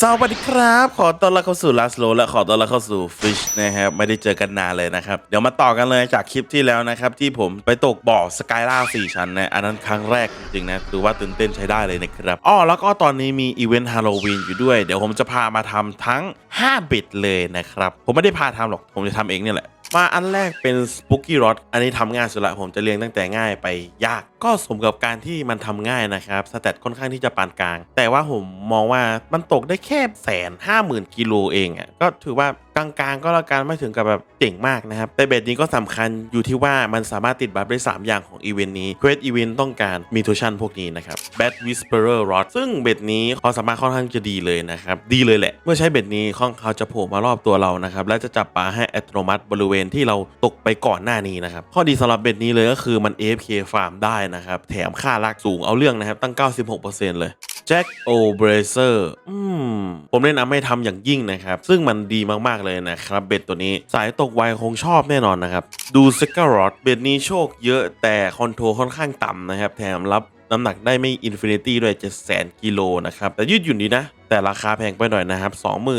สวัสดีครับ ขอต้อนรับเข้าสู่ Last Row และขอต้อนรับเข้าสู่ Fish นะครับไม่ได้เจอกันนานเลยนะครับ เดี๋ยวมาต่อกันเลยจากคลิปที่แล้วนะครับ ที่ผมไปตกบ่อสกายล่า4ชั้นนะอันนั้นครั้งแรกจริงๆนะถือว่าตื่นเต้นใช้ได้เลยนะครับอ้อแล้วก็ตอนนี้มีอีเวนต์ฮาโลวีนอยู่ด้วย เดี๋ยวผมจะพามาทำทั้ง 5 บิตเลยนะครับ ผมไม่ได้พาทำหรอกผมจะทำเองเนี่ยแหละมาอันแรกเป็น Spooky Rod อันนี้ทำง่ายสุดละผมจะเรียงตั้งแต่ง่ายไปยาก ก็สมกับการที่มันทำง่ายนะครับสแตทค่อนข้างที่จะปานกลาง แต่ว่าผมมองว่ามันตกได้แค่แสนห้าหมื่นกิโลเองอะก็ถือว่ากลางๆก็แล้วกันไม่ถึงกับแบบเจ๋งมากนะครับ แต่เบสนี้ก็สำคัญอยู่ที่ว่ามันสามารถติดบัฟได้ 3 อย่างของอีเวนต์นี้เควสอีเวนต์ต้องการมีทูชันพวกนี้นะครับ Bad Whisperer Rod ซึ่งเบสนี้ความสามารถค่อนข้างจะดีเลยนะครับ ดีเลยแหละ เมื่อใช้เบสนี้ข้องเขาจะโผล่มารอบตัวเรานะครับ และจะจับปลาให้อัตโนมัติบริเวณที่เราตกไปก่อนหน้านี้นะครับ ข้อดีสำหรับเบสนี้เลยก็คือมัน AFK ฟาร์มได้นะครับ แถมค่าลากสูงเอาเรื่องนะครับตั้ง 96%เลย แจ็คโอเบรเซอร์อืมผมแนะนำให้ทำอย่างยิ่งนะครับ ซึ่งมันดีมากๆเลยนะครับเบ็ดตัวนี้สายตกไวคงชอบแน่นอนนะครับ ดูสกอรอดเบ็ดนี้โชคเยอะแต่คอนโทรลค่อนข้างต่ำนะครับ แถมรับน้ำหนักได้ไม่อินฟินิตี้ด้วย7แสนกิโลนะครับ แต่ยืดหยุ่นดีนะ แต่ราคาแพงไปหน่อยนะครับ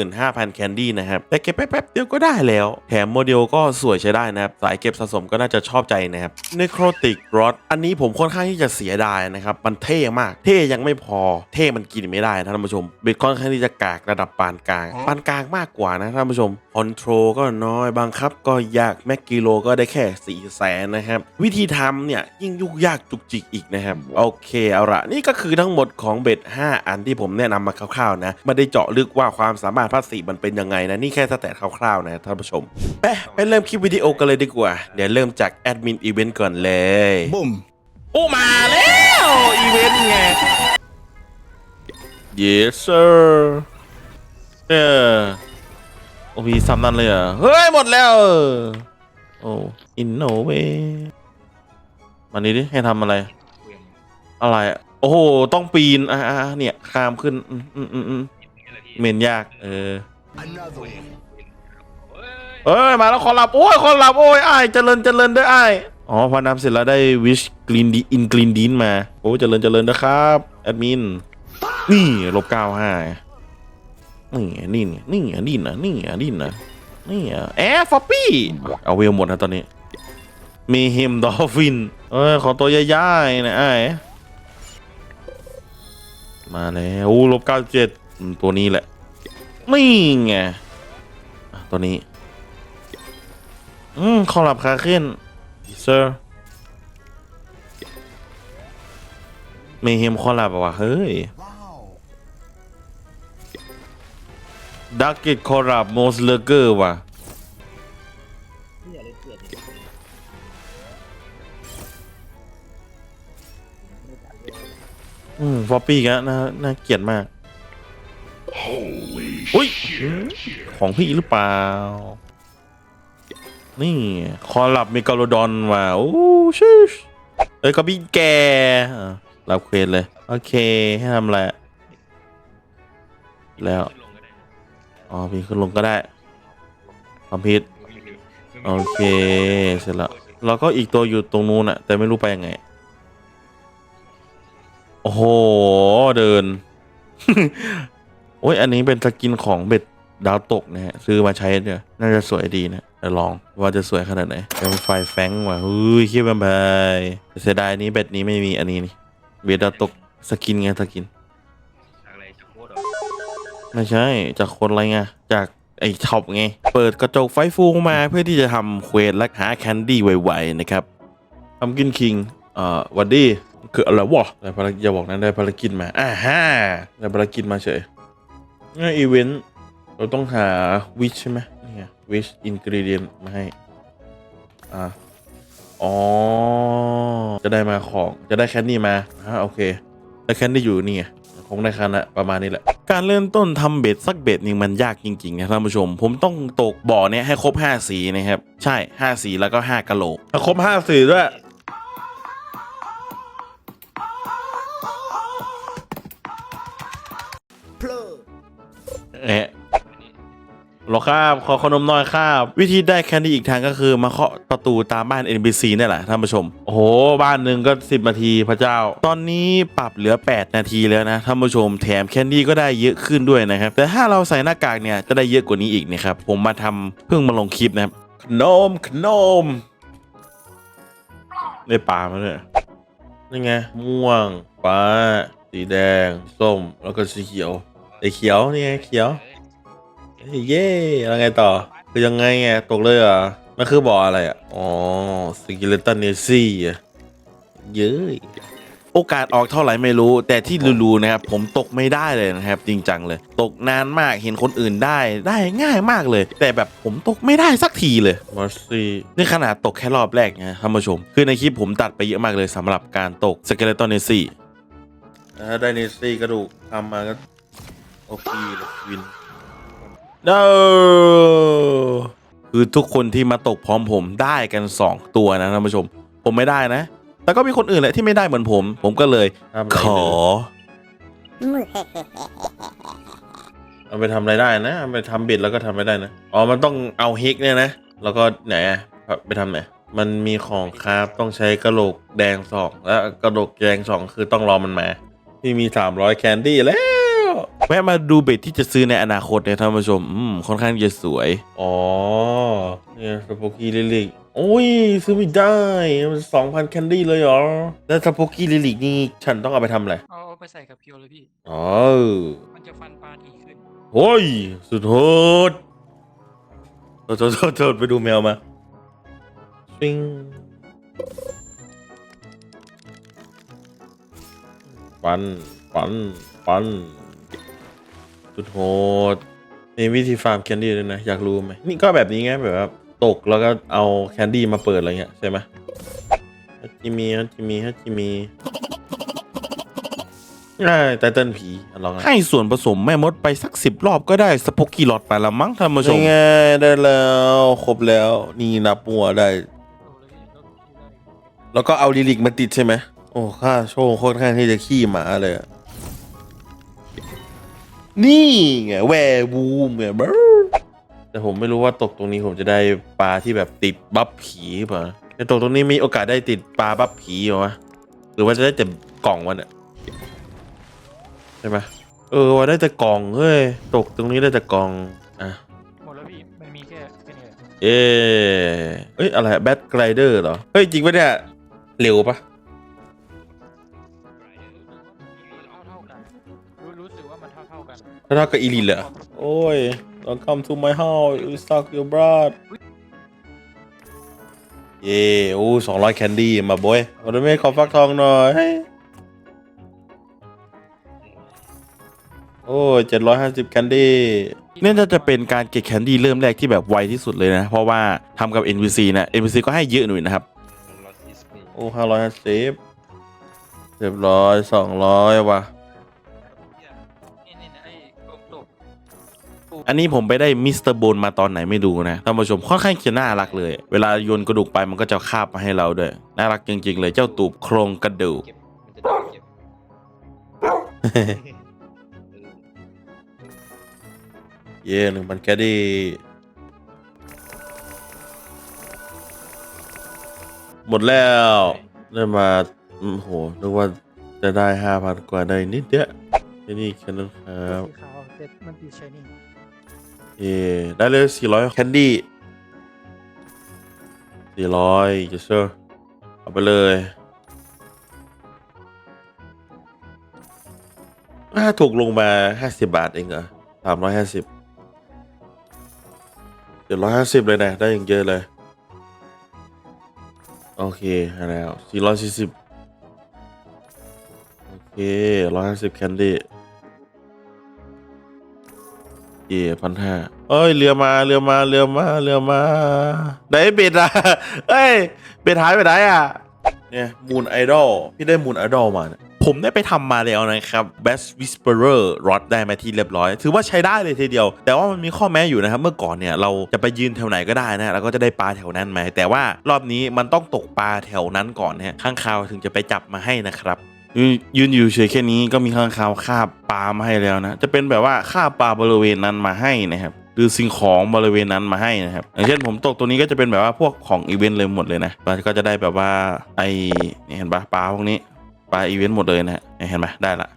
25,000 แคนดี้นะครับ แต่เก็บแป๊บๆเดียวก็ได้แล้ว แถมโมเดลก็สวยใช้ได้นะครับ สายเก็บสะสมก็น่าจะชอบใจนะครับ Necrotic Rod อันนี้ผมค่อนข้างที่จะเสียดายนะครับ มันเท่มาก เท่ยังไม่พอ เท่มันกินไม่ได้นะท่านผู้ชมเบ็ดค่อนข้างที่จะกากระดับปานกลาง ปานกลางมากกว่านะท่านผู้ชมคอนโทรลก็น้อยบังคับ ก็ยากแม็กกิโลก็ได้แค่4ี่แสนนะครับ วิธีทำเนี่ยยิ่งยุ่งยากจุกจิกอีกนะครับ โอเคเอาละนี่ก็คือทั้งหมดของเบ็ด5 อันที่ผมแนะนำมาคร่าวๆนะ ไม่ได้เจาะลึกว่าความสามารถภาษีมันเป็นยังไงนะ นี่แค่สแตทคร่าวๆนะท่านผู้ชมไปไปเริ่มคลิปวิดีโอกันเลยดีกว่า เดี๋ยวเริ่มจากแอดมินอีเวนต์ก่อนเลยบุ้มโอ้มาแล้วอีเวนต์ไง yes sir เออโอ้มีซ้ำนั่นเลยเหรอะเฮ้ย หมดแล้ว โอ้ in no way มานี้ดิ ให้ทำอะไร อะไรอะ โอ้โห ต้องปีน อ่าเนี่ยข้ามขึ้น อืมอืมอืมอืมเมนยาก เออ another เอ้ย มาแล้วขอหลับ โอ้ยขอหลับ โอ้ยอ้ายเจริญเจริญด้วยอ้ายอ๋อ พอนำเสร็จแล้วได้วิชกรีนดีอินกรีนดินมา โอ้เจริญเจริญนะครับ แอดมิน นี่ลบเก้าห้านี่ไงนี่ไงนี่ไงนี่นะนี่ไงนี่นะนี่ไงแอร์ฟอปปี้ เอาเวลหมดนะตอนนี้ มีเฮมดอลฟิน เอ้ยขอตัวใหญ่ๆนะไอ้าย มาแล้วโอ้ลบเก้าเจ็ดตัวนี้แหละนี่ไงตัวนี้ อืมขอลับคาขึ้น sir เมเฮมขอลับอะวะเฮ้ยดักเก็ตคอรับโมสเลเกอร์ว่ะ อืมฟอปปี้กันน่าน่าเกลียดมากอุ้ยอืมของพี่หรือเปล่า นี่คอลับเมกาโลดอนว่ะโอ้ชิชเอ้ยก็พี่แกอะรับเควสเลย โอเค ให้ทำอะไรอะแล้ว อ๋อพี่ขึ้นลงก็ได้คอมพิวโอเค เสร็จแล้วแล้วก็อีกตัวอยู่ตรงนู้นอะแต่ไม่รู้ไปยังไง โอ้โห เดิน โอ้ย อันนี้เป็นสกินของเบ็ดดาวตกนะฮะ ซื้อมาใช้เนี่ย น่าจะสวยดีนะเดี๋ยวลองว่าจะสวยขนาดไหนเป็นไฟแฟงว่ะเฮ้ยคิดว่าไปเสียดายนี้เบ็ดนี้ไม่มีอันนี้นี่เบ็ดดาวตกสกินไงสกินอะไรจากโคตรเหรอไม่ใช่ จากคนอะไรไง จากไอ้ช็อปไง เปิดกระจกไฟฟูมาเพื่อที่จะทำเควสและหาแคนดี้ไวๆนะครับทำกินคิง เอ่อหวันดี คืออะไรวะได้ภารกิจอย่าบอกนะได้ภารกิจมาอ่าฮ่าได้ภารกิจมาเฉยนี่อีเวนต์เราต้องหาวิชใช่ไหมนี่ไงวิชอินกรีเดียนมาให้อ่าอ๋อ จะได้มาของจะได้แคนดี้มาอ่าโอเคได้แคนดี้อยู่นี่ไงคงได้คันละประมาณนี้แหละ การเริ่มต้นทำเบ็ดสักเบ็ดหนึ่งมันยากจริงๆนะท่านผู้ชม ผมต้องตกบ่อเนี้ยให้ครบ 5 สีนะครับ ใช่ 5 สีแล้วก็ 5กะโหลถ้าครบ 5 สีด้วย plug เรอครับขอขนมน่อยครับ วิธีได้แคนดี้อีกทางก็คือมาเคาะประตูตามบ้าน NPC นี่แหละท่านผู้ชม โอ้โห บ้านหนึ่งก็ 10 นาทีพระเจ้า ตอนนี้ปรับเหลือ 8 นาทีแล้วนะท่านผู้ชมแถมแคนดี้ก็ได้เยอะขึ้นด้วยนะครับ แต่ถ้าเราใส่หน้ากากเนี่ยจะได้เยอะกว่านี้อีกนะครับผมมาทำเพิ่งมาลงคลิปนะครับขนมขนมได้ปลามาด้วยนี่ไงม่วงฟ้าสีแดง ส้มแล้วก็สีเขียวไอ้เขียวนี่ไงเขียว เฮ้ยเย่แล้วไงต่อ คือยังไงไงตกเลยเหรอะมันคือบ่ออะไรอะ อ๋อสกิเลตันเนซี่อะเย้ยโอกาสออกเท่าไหร่ไม่รู้ แต่ที่รู้ๆนะครับ ผมตกไม่ได้เลยนะครับ จริงจังเลย ตกนานมากเห็นคนอื่นได้ได้ง่ายมากเลย แต่แบบผมตกไม่ได้สักทีเลยมาซี่นี่ขนาดตกแค่รอบแรกนะท่านผู้ชม คือในคลิปผมตัดไปเยอะมากเลยสำหรับการตกสเกเลตันเนซี่ถ้าได้เนซี่กระดูกทำมาก็โอเคเลยวิน no คือทุกคนที่มาตกพร้อมผมได้กัน 2 ตัวนะท่านผู้ชม ผมไม่ได้นะ แต่ก็มีคนอื่นแหละที่ไม่ได้เหมือนผม ผมก็เลยขอ เอาไปทำอะไรได้นะเอาไปทำเบ็ดแล้วก็ทำไม่ได้นะ อ๋อ มันต้องเอาเฮกเนี่ยนะ แล้วก็ไหนอะไปทำไหน มันมีของคราฟต้องใช้กระโหลกแดงสอง และกระโหลกแดงสองคือต้องรอมันมาที่มี300แคนดี้แล้ว แวะมาดูเบ็ดที่จะซื้อในอนาคตเนี่ยท่านผู้ชมอืมค่อนข้างจะสวย อ๋อ เนี่ยสปอกี้ลิลิกโอ้ย ซื้อไม่ได้มันสองพันแคนดี้เลยเหรอ แล้วสปอกี้ลิลิกนี่ฉันต้องเอาไปทำอะไร เอาเอาไปใส่กับเพียวเลยพี่ อ๋อ มันจะฟันปลาดีขึ้น โอ้ย สุดโหดโทษโทษโทษโทษไปดูแมวมาซิงปันปันปัน สุดโหดมีวิธีฟาร์มแคนดี้ด้วยนะ อยากรู้ไหมนี่ก็แบบนี้ไงแบบว่าตกแล้วก็เอาแคนดี้มาเปิดอะไรเงี้ยใช่ไหมฮัจิมีฮัจิมีฮัจิมีง่ายไตเติ้ลผีอะลองนะให้ส่วนผสมแม่มดไปสักสิบรอบก็ได้สปอกกี้หลอดไปละมั้งท่านผู้ชมง่ายได้แล้ว ครบแล้ว นี่นับมัวได้โอ้เลยพี่แล้วพี่ได้ แล้วก็เอาลิลิกมาติดใช่ไหมโอ้ค่าโชว์โคตรข้างที่จะขี้หมาเลยอะ นี่ไงแวร์บูมไงบรแต่ผมไม่รู้ว่าตกตรงนี้ผมจะได้ปลาที่แบบติดบัฟผีป่ะแต่ตกตรงนี้มีโอกาสได้ติดปลาบัฟผีเหรอวะหรือว่าจะได้แต่กล่องวันอะใช่ไหมเออว่าได้แต่กล่องเฮ้ยตกตรงนี้ได้แต่กล่องอะหมดแล้วพี่มันมีแค่แค่นี้แหละเอ๊ะเอ้ยอะไรแบทไกลเดอร์เหรอเฮ้ยจริงปะเนี่ยเร็วปะ ท่ากันถ้าเท่ากับอีลินเหรอโอ้ย welcome to my house you suck your blood เย่โอ้สองร้อยแคนดี้มาบอยวันนี้ขอฟักทองหน่อย โอ้ยเจ็ดร้อยห้าสิบแคนดี้นี่น่าจะเป็นการเก็บแคนดี้เริ่มแรกที่แบบไวที่สุดเลยนะ เพราะว่าทำกับ NPC นะ NPC ก็ให้เยอะหน่อยนะครับรถดิสนีย์โอ้ห้าร้อยห้าสิบเรียบร้อยสองร้อยว่ะ อันนี้ผมไปได้มิสเตอร์โบนมาตอนไหนไม่ดูนะท่านผู้ชมค่อนข้างจะน่ารักเลย เวลาโยนกระดูกไปมันก็จะคาบมาให้เราด้วย น่ารักจริง ๆ เลยเจ้าตูบโครงกระดูกเก็บมันจะได้เก็บเออเย่หนึ่งพันแคดดี้หมดแล้วได้มาโอ้โหนึกว่าจะได้ห้าพันกว่าได้นิดเดียวแค่นี้แค่นั้นครับ สีขาวแต่มันติดชายนิ่ง เย่ได้เลยสี่ร้อยแคนดี้สี่ร้อยจะเชื่อเอาไปเลยถ้าถูกลงมาห้าสิบบาทเองเหรอสามร้อยห้าสิบเจ็ดร้อยห้าสิบเลยนะ ได้อย่างเยอะเลย โอเคแล้วสี่ร้อยสี่สิบโอเคร้อยห้าสิบแคนดี้ พันห้าเอ้ยเรือมาเรือมาเรือมาเรือมาไหนเบ็ดอะเอ้ยเบ็ดหายไปไหนอะเนี่ยมูนไอดอลพี่ได้มูนไอดอลมาเนี่ยผมได้ไปทำมาแล้วนะครับ Best Whisperer Rod ได้มาที่เรียบร้อย ถือว่าใช้ได้เลยทีเดียว แต่ว่ามันมีข้อแม้อยู่นะครับ เมื่อก่อนเนี่ยเราจะไปยืนแถวไหนก็ได้นะแล้วก็จะได้ปลาแถวนั้นมา แต่ว่ารอบนี้มันต้องตกปลาแถวนั้นก่อนนะข้างคาวถึงจะไปจับมาให้นะครับ ยืนยืนอยู่เฉยแค่นี้ก็มีข้างคาวคาบปลามาให้แล้วนะ จะเป็นแบบว่าคาบปลาบริเวณนั้นมาให้นะครับหรือสิ่งของบริเวณนั้นมาให้นะครับอย่างเช่นผมตกตัวนี้ก็จะเป็นแบบว่าพวกของอีเวนต์เลยหมดเลยนะมันก็จะได้แบบว่าไอนี่เห็นปะปลาพวกนี้ปลาอีเวนต์หมดเลยนะฮะเห็นไหมได้ละ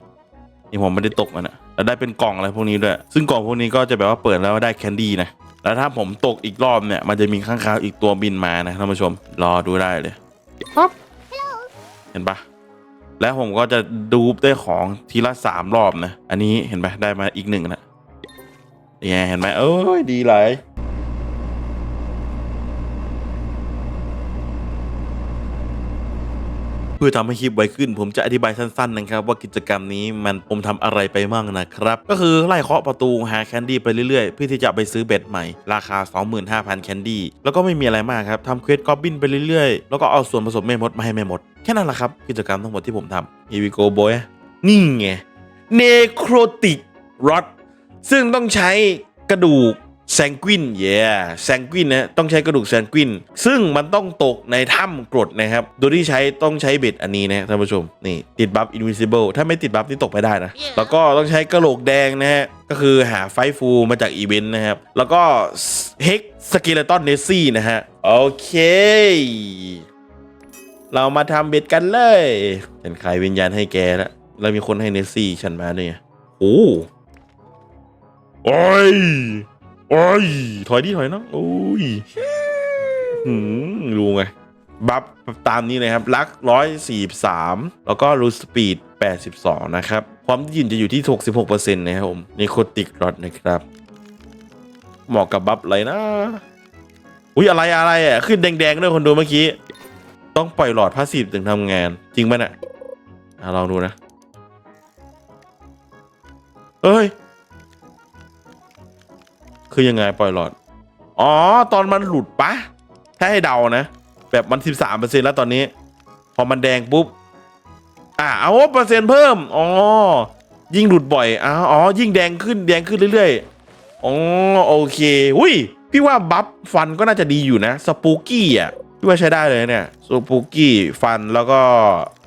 นี่ผมไม่ได้ตกมันนะแล้วได้เป็นกล่องอะไรพวกนี้ด้วย ซึ่งกล่องพวกนี้ก็จะแบบว่าเปิดแล้วได้แคนดี้นะแล้วถ้าผมตกอีกรอบเนี่ยมันจะมีข้างคาวอีกตัวบินมานะท่านผู้ชมรอดูได้เลยปั๊บเห็นปะ แล้วผมก็จะดูได้ของทีละสามรอบนะ อันนี้เห็นไหมได้มาอีกหนึ่งนะเนี่ยเห็นไหมเอ้ย ดีหลายเพื่อทำให้คลิปไวขึ้น ผมจะอธิบายสั้นๆนะครับ ว่ากิจกรรมนี้มันผมทำอะไรไปมั่งนะครับ ก็คือไล่เคาะประตูหาแคนดี้ไปเรื่อยๆ เพื่อที่จะไปซื้อเบ็ดใหม่ ราคา 25,000 แคนดี้แล้วก็ไม่มีอะไรมากครับทำเควสกอบบินไปเรื่อยๆ แล้วก็เอาส่วนผสมแม่มดมาให้แม่มด แค่นั้นแหละครับ กิจกรรมทั้งหมดที่ผมทำ Here we go boy นี่ไงเนโครติกรอดซึ่งต้องใช้กระดูกแซงกินเย่แซงกินนะต้องใช้กระดูกแซงกิน ซึ่งมันต้องตกในถ้ำกรดนะครับ โดยที่ใช้ต้องใช้เบ็ดอันนี้นะท่านผู้ชม นี่ติดบัฟ invisible ถ้าไม่ติดบัฟนี่ตกไม่ได้นะ แล้วก็ต้องใช้กระโหลกแดงนะฮะ ก็คือหาไฟฟูมาจากอีเวนต์นะครับ แล้วก็เฮกสเกเลตอนเนสซี่นะฮะ โอเค เรามาทำเบ็ดกันเลยฉันขายวิญญาณให้แกแล้วแล้วมีคนให้เนสซี่ฉันมาด้วยไงโอ้โอ้ยโอ้ยถอยดิถอยน้องโอ้ยหืมดูไงบัฟตามนี้เลยครับ ลักร้อยสี่สามแล้วก็รูสปีดแปดสิบสองนะครับ ความยืนจะอยู่ที่หกสิบหกเปอร์เซ็นต์นะครับผมนี่โคติกรอดนะครับ เหมาะกับบัฟอะไรนะ อุ้ยอะไรอะไรอะ ขึ้นแดงๆด้วยคนดูเมื่อกี้ ต้องปล่อยหลอดพาสซีฟถึงทำงาน จริงป่ะเนี่ยลองดูนะ เอ้ย คือยังไงปล่อยหลอด อ๋อ ตอนมันหลุดปะ ถ้าให้เดานะ แบบมันสิบสามเปอร์เซ็นแล้วตอนนี้ พอมันแดงปุ๊บ อ่าเอาเปอร์เซ็นต์เพิ่ม อ๋อ ยิ่งหลุดบ่อยอ๋ออ๋อ ยิ่งแดงขึ้น แดงขึ้นเรื่อยๆ อ๋อ โอเค อุ้ย พี่ว่าบัฟฟันก็น่าจะดีอยู่นะ สปูกี้อะ พี่ว่าใช้ได้เลยเนี่ยสปูกี้ฟันแล้วก็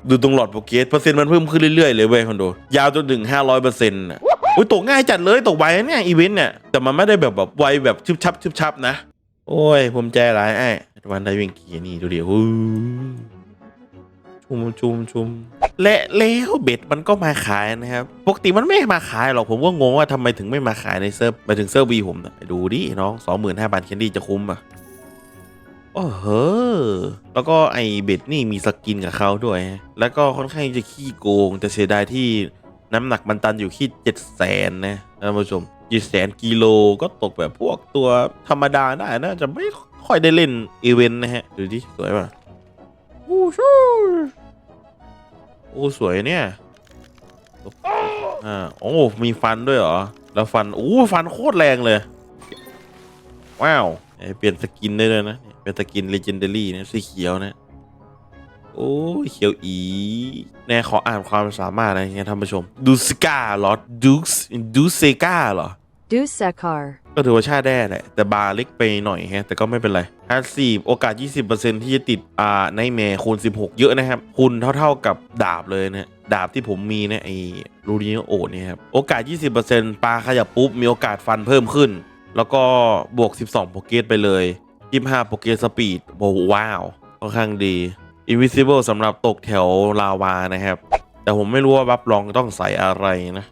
ดูตรงหลอดโปรเกสเปอร์เซ็นต์มันเพิ่มขึ้นเรื่อยๆเลยเว้ยคนดู ยาวจนถึงห้าร้อยเปอร์เซ็นต์อะอุ้ยตกง่ายจัดเลยตกไวเนี่ยอีเวนต์เนี่ยแต่มันไม่ได้แบบแบบไวแบบชึบชับชึบชับนะ โอ้ยผมใจร้ายไอ้วันได้วิ่งกี่นี่ดูดิฮู้ชุมชุมชุมและแล้วเบ็ดมันก็มาขายนะครับ ปกติมันไม่มาขายหรอกผมก็งงว่าทำไมถึงไม่มาขายในเซิร์ฟไปถึงเซิร์ฟวีผมนะดูดิน้องสองหมื่นห้าพันแคนดี้จะคุ้มอะ โอ้โหแล้วก็ไอเบ็ดนี่มีสกินกับเขาด้วย แล้วก็ค่อนข้างจะขี้โกง แต่เสียดายที่น้ำหนักมันตันอยู่ที่เจ็ดแสนนะท่านผู้ชมเจ็ดแสนกิโลก็ตกแบบพวกตัวธรรมดาได้น่าจะไม่ค่อยได้เล่นอีเวนต์นะฮะ ดูดิสวยป่ะโอ้ชูโอ้สวยเนี่ยอ่าโอ้มีฟันด้วยเหรอ แล้วฟันโอ้ฟันโคตรแรงเลย ว้าวเอ้ยเปลี่ยนสกินได้เลยนะ เป็นสกิน Legendary นะสีเขียวนะ โอ้ยเขียวอีแน่ขออ่านความสามารถอะไรเงี้ยท่านผู้ชมดูสกาเหรอดูสดูเซกาเหรอ Du Sekar. ก็ถือว่าชาติแด้แหละ แต่บาร์เล็กไปหน่อยแฮะ แต่ก็ไม่เป็นไรห้าสี่โอกาส 20%ที่จะติดอ่าในแม่คูณ 16 เยอะนะครับ คูณเท่าๆกับดาบเลยนะดาบที่ผมมีเนี่ยไอ้รูนิโอเนี่ยครับ โอกาส 20%ปลาขยับปุ๊บ มีโอกาสฟันเพิ่มขึ้น แล้วก็บวก 12โปรเกตไปเลย 25โปเกสปีดโอ้ว้าวค่อนข้างดี Invisible สำหรับตกแถวลาวานะครับ แต่ผมไม่รู้ว่าบัฟลองต้องใส่อะไรนะ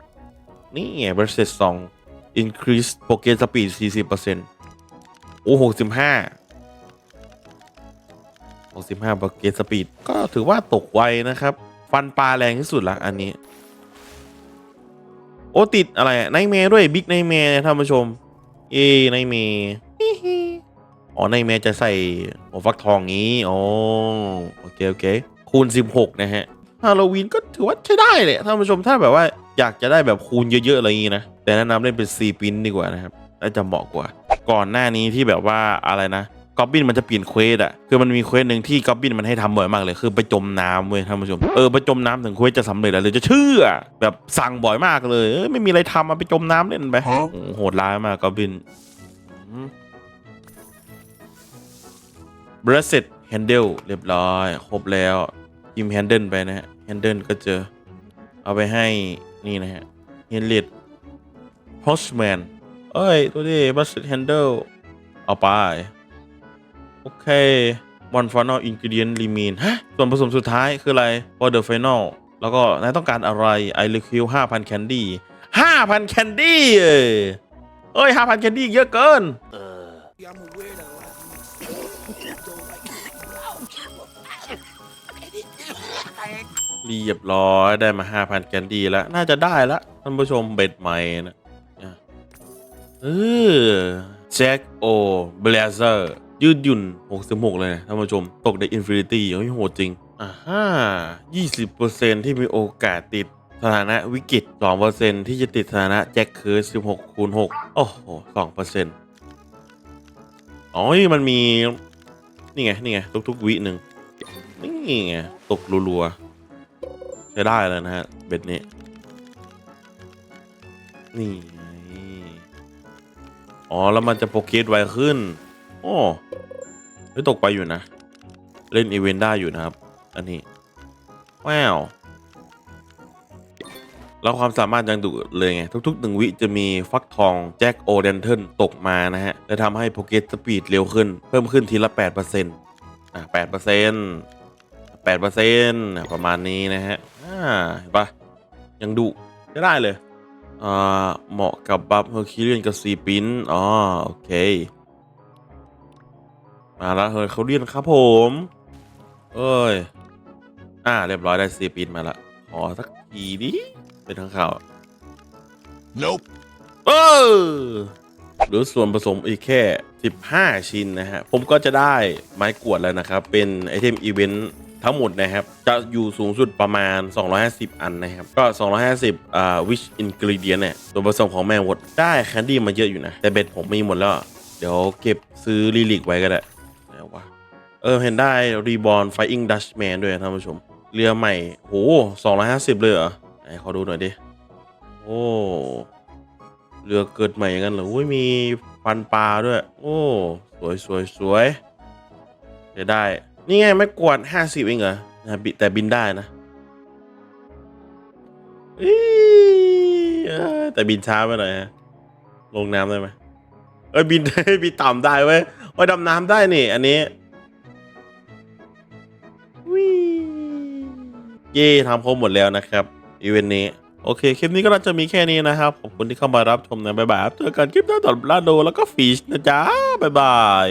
นี่ไง versus 2 increase pocket speed 40%โอ้65 65 pocket speed ก็ถือว่าตกไวนะครับ ฟันปลาแรงที่สุดละอันนี้ โอ้ติดอะไรไนเมย์ด้วยบิ๊กไนเมย์ท่านผู้ชม เอ้ไนเมย์ อ๋อไนเมย์จะใส่หัวฟักทองงี้อ๋อโอเคโอเค คูณ 16 นะฮะฮาโลวีนก็ถือว่าใช้ได้เลยท่านผู้ชมถ้าแบบว่าอยากจะได้แบบคูณเยอะๆอะไรอย่างงี้นะ แต่แนะนำเล่นเป็นซีปินดีกว่านะครับน่าจะเหมาะกว่า ก่อนหน้านี้ที่แบบว่าอะไรนะกอบบินมันจะเปลี่ยนเควสอะคือมันมีเควสหนึ่งที่กอบบินมันให้ทำบ่อยมากเลย คือไปจมน้ำเว้ยท่านผู้ชม เออไปจมน้ำถึงเควสจะสำเร็จแล้วเลยจะเชื่อ แบบสั่งบ่อยมากเลยเออไม่มีอะไรทำมาไปจมน้ำเล่นไปโหโหดร้ายมากกอบบิน บรสเซตแฮนเดิลเรียบร้อย ครบแล้วยิมแฮนเดิลไปนะฮะแฮนเดิลก็เจอ เอาไปให้นี่นะฮะเฮนเลีด Postman เอ้ย ตัวนี้บัสเซตแฮนเดิลเอาไป โอเคบอลฟอนอลอินกิเดียนลิมินฮะ ส่วนผสมสุดท้ายคืออะไร for the final แล้วก็นายต้องการอะไร I require 5,000แคนดี้5,000แคนดี้เอ้ยเอ้ย5,000แคนดี้เยอะเกิน เรียบร้อยได้มา5,000แคนดี้แล้ว น่าจะได้แล้วท่านผู้ชมเบ็ดใหม่นะเออแจ็คโอเบลเซอร์ยืดหยุ่น 66 เลยนะท่านผู้ชม ตกในอินฟินิตี้เฮ้ยโหดจริง อ่าฮ่า20%ที่มีโอกาสติดสถานะวิกฤต 2%ที่จะติดสถานะแจ็คเคิร์ส16 คูณ 6 โอ้โห 2%อ๋อ มันมี นี่ไง นี่ไง ทุกๆ วิหนึ่ง นี่ไงตกรัวๆใช้ได้แล้วนะฮะ เบ็ดนี้นี่ไงอ๋อ แล้วมันจะโปรเกรสไวขึ้นโอ้ไม่ตกไปอยู่นะ เล่นอีเวนต์ได้อยู่นะครับ อันนี้ว้าวแล้วความสามารถยังดุเลยไง ทุกๆหนึ่งวิจะมีฟักทองแจ็คโอเดนเทิลตกมานะฮะและทำให้โปเกรสสปีดเร็วขึ้น เพิ่มขึ้นทีละ 8%อะ8% 8%ประมาณนี้นะฮะอ่าเห็นปะยังดุจะได้เลยอ่าเหมาะกับบัฟเฮอร์คิเลียนกับซีปินอ๋อโอเค มาแล้วเฮ้ยเขาเรียนครับผม เอ้ย อ่า เรียบร้อยได้ซีปินมาละขอสักทีดิเป็นทางข่าว Nope. เออหรือส่วนผสมอีกแค่ 15 ชิ้นนะฮะ ผมก็จะได้ไม้กวดแล้วนะครับ เป็นไอเทมอีเวนต์ ทั้งหมดนะครับ จะอยู่สูงสุดประมาณ 250 อันนะครับ ก็ 250อ่า wish ingredient เนี่ยส่วนผสมของแมงวดได้แคนดี้มาเยอะอยู่นะ แต่เบ็ดผมมีหมดแล้ว เดี๋ยวเก็บซื้อลิลิกไว้ก็ได้ไหนวะเออเห็นได้รีบอ n ไฟอิงดัชแมนด้วยท่านผู้ชม เรือใหม่โห250 เลยเหรอไหนขอดูหน่อยดิ โอ้ เรือเกิดใหม่อย่างนั้นเหรออุ้ยมีฟันปลาด้วย โอ้ สวยสวยสวยเดี๋ยวได้ นี่ไงไม่กวาดห้าสิบเองเหรอนะบิแต่บินได้นะแต่บินช้าไปหน่อยฮะ ลงน้ำได้ไหมเอ้ยบินได้บินต่ำได้เว้ยโอ้ยดำน้ำได้นี่ อันนี้วิเย่ทำครบหมดแล้วนะครับอีเวนต์นี้ โอเค คลิปนี้ก็น่าจะมีแค่นี้นะครับ ขอบคุณที่เข้ามารับชมนะบ๊ายบายเจอกันคลิปหน้าตอนลาโดแล้วก็ฟีชนะจ๊ะบ๊ายบาย